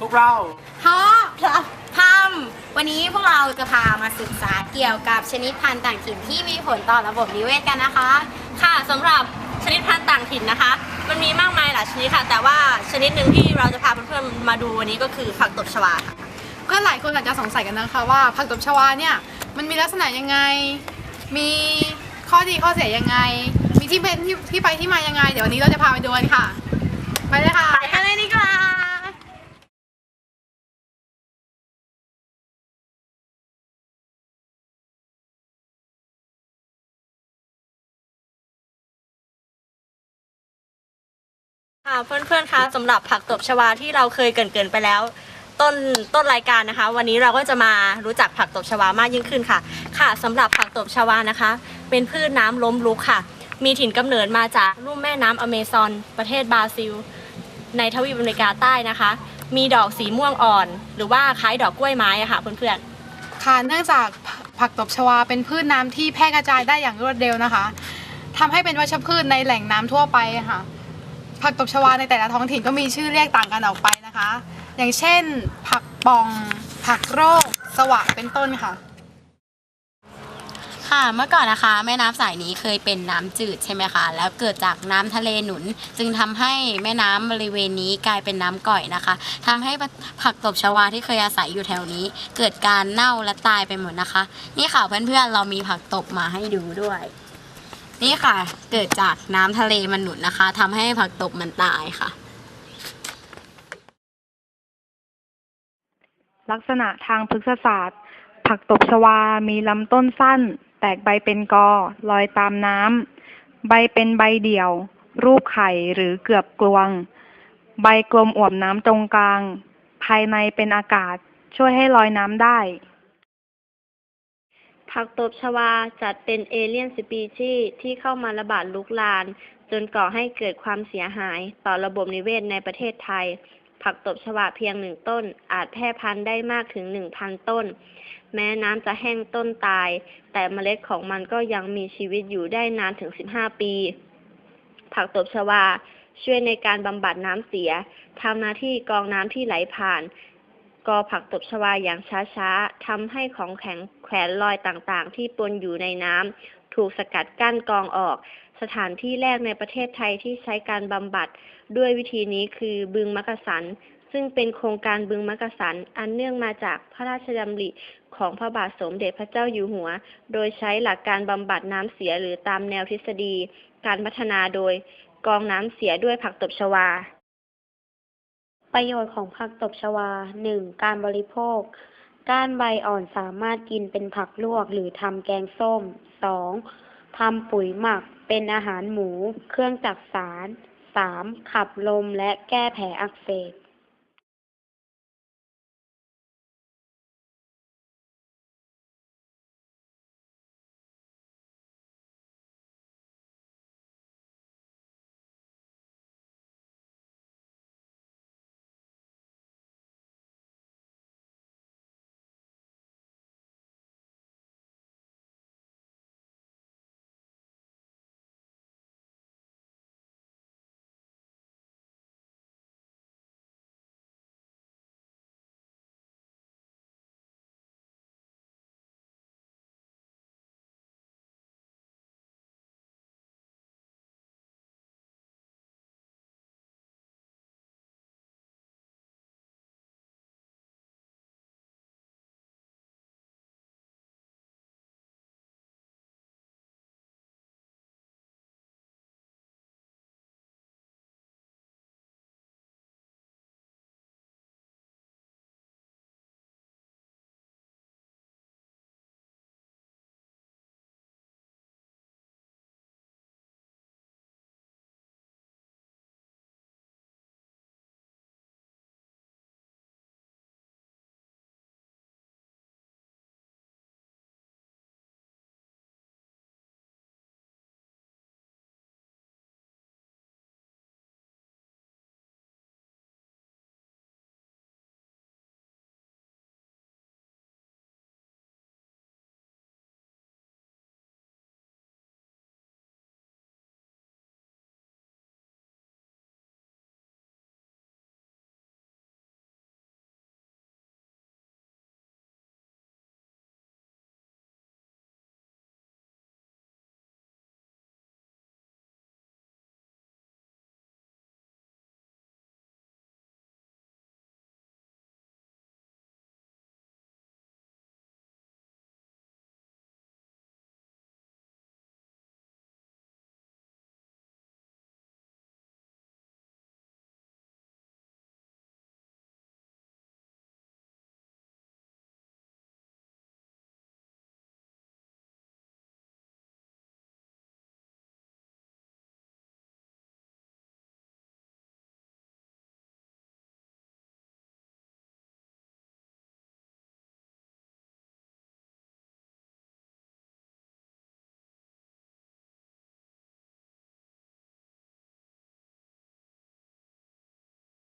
พวกเราเพราะทำวันนี้พวกเราจะพามาศึกษาเกี่ยวกับชนิดพันธุ์ต่างถิ่นที่มีผลต่อระบบนิเวศกันนะคะ ค่ะสำหรับชนิดพันธุ์ต่างถิ่นนะคะ มันมีมากมายหลายชนิดค่ะ แต่ว่าชนิดหนึ่งที่เราจะพาเพื่อนๆมาดูวันนี้ก็คือผักตบชวาค่ะเพื่อนหลายคนอาจจะสงสัยกันนะคะว่าผักตบชวาเนี่ยมันมีลักษณะยังไง มีข้อดีข้อเสียยังไง มีที่เป็นที่ที่ไปที่มายังไง เดี๋ยววันนี้เราจะพาไปดูกันค่ะ ไปเลยค่ะ ค่ะเพื่อนๆคะสำหรับผักตบชวาที่เราเคยเกรินๆไปแล้ว ต้นต้นรายการนะคะ วันนี้เราก็จะมารู้จักผักตบชวามากยิ่งขึ้นค่ะ ค่ะสำหรับผักตบชวานะคะ เป็นพืชน้ำล้มลุกค่ะ มีถิ่นกำเนิดมาจากลุ่มแม่น้ำอเมซอน ประเทศบราซิล ในทวีปอเมริกาใต้นะคะ มีดอกสีม่วงอ่อน หรือว่าคล้ายดอกกล้วยไม้อะค่ะเพื่อนๆค่ะเนื่องจากผักตบชวาเป็นพืชน้ำที่แพร่กระจายได้อย่างรวดเร็วนะคะทำให้เป็นวัชพืชในแหล่งน้ำทั่วไปค่ะ ผักตบชวาในแต่ละท้องถิ่นก็มีชื่อเรียกต่างกันออกไปนะคะ อย่างเช่น ผักปอง ผักโรค สวะเป็นต้นค่ะ ค่ะเมื่อก่อนนะคะ แม่น้ำสายนี้เคยเป็นน้ำจืดใช่ไหมคะ แล้วเกิดจากน้ำทะเลหนุน จึงทำให้แม่น้ำบริเวณนี้กลายเป็นน้ำก่อยนะคะทำให้ผักตบชวาที่เคยอาศัยอยู่แถวนี้ เกิดการเน่าและตายไปหมดนะคะ นี่ค่ะเพื่อนๆเรามีผักตบมาให้ดูด้วย นี่ค่ะ เกิดจากน้ำทะเลมันหนุนนะคะทำให้ผักตบมันตายค่ะ ลักษณะทางพฤกษศาสตร์ ผักตบชวา มีลำต้นสั้น แตกใบเป็นกอ ลอยตามน้ำ ใบเป็นใบเดี่ยว รูปไข่หรือเกือบกลวง ใบกลมอวบน้ำตรงกลาง ภายในเป็นอากาศ ช่วยให้ลอยน้ำได้ ผักตบชวาจัดเป็นเอเลี่ยนสปีชีที่เข้ามาระบาดลุกลาน จนก่อให้เกิดความเสียหายต่อระบบนิเวศในประเทศไทย ผักตบชวาเพียงหนึ่งต้น อาจแพร่พันธุ์ได้มากถึงหนึ่งพันต้น แม้น้ำจะแห้งต้นตาย แต่เมล็ดของมันก็ยังมีชีวิตอยู่ได้นานถึง15ปี ผักตบชวาช่วยในการบำบัดน้ำเสีย ทำหน้าที่กรองน้ำที่ไหลผ่าน กอผักตบชวาอย่างช้าๆทำให้ของแข็งแขวนลอยต่างๆ ที่ปนอยู่ในน้ำถูกสกัดกั้นกองออก สถานที่แรกในประเทศไทยที่ใช้การบำบัด ด้วยวิธีนี้คือบึงมักกะสัน ซึ่งเป็นโครงการบึงมักกะสัน อันเนื่องมาจากพระราชดำริของพระบาทสมเด็จพระเจ้าอยู่หัว โดยใช้หลักการบำบัดน้ำเสียหรือตามแนวทฤษฎี การพัฒนาโดยกองน้ำเสียด้วยผักตบชวา ประโยชน์ของผักตบชวา 1. การบริโภค ก้านใบอ่อนสามารถกินเป็นผักลวกหรือทำแกงส้ม 2. ทำปุ๋ยหมักเป็นอาหารหมู เครื่องจักสาร 3. ขับลมและแก้แผลอักเสบ